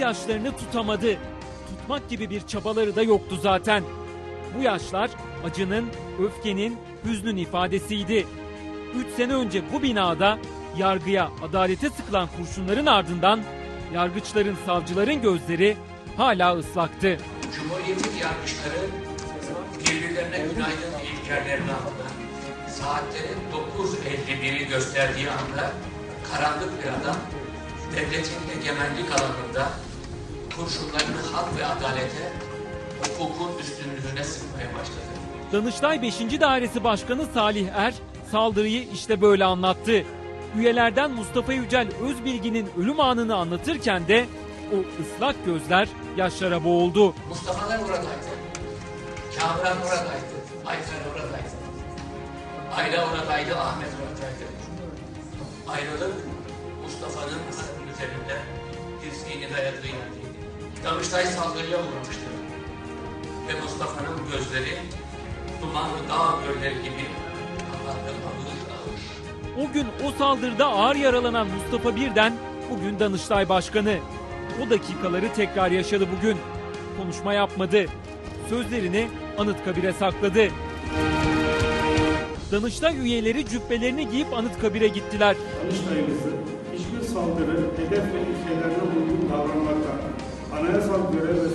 gözyaşlarını tutamadı. Tutmak gibi bir çabaları da yoktu zaten. Bu yaşlar acının, öfkenin, hüznün ifadesiydi. 3 sene önce bu binada yargıya, adalete sıkılan kurşunların ardından yargıçların, savcıların gözleri hala ıslaktı. Cumhuriyetin yargıçları birbirlerine günaydın ilkerlerini aldılar. Saatlerin 9.51'i gösterdiği anda karanlık bir adam devletin egemenlik alanında kurşunlarını hak ve adalete, hukukun üstünlüğüne sıkmaya başladı. Danıştay 5. Dairesi Başkanı Salih Er saldırıyı işte böyle anlattı. Üyelerden Mustafa Yücel Özbilgi'nin ölüm anını anlatırken de o ıslak gözler yaşlara boğuldu. Mustafa'lar oradaydı. Kamuran oradaydı. Aykar oradaydı. Ayla oradaydı, Ahmet oradaydı. Ayrılık Mustafa'nın üzerinde dizliğini dayadığı yerdeydi. Danıştay saldırıya uğramıştı. Ve Mustafa'nın gözleri dumanlı dağ gölleri gibi Allah'tan ağır ağır. O gün o saldırıda ağır yaralanan Mustafa Birden bugün Danıştay Başkanı. O dakikaları tekrar yaşadı bugün. Konuşma yapmadı. Sözlerini Anıtkabir'e sakladı. Danıştay üyeleri cübbelerini giyip Anıtkabir'e gittiler. Danıştay'ımızı hiçbir saldırı, hedef ve ilkelerine anayasal görev ve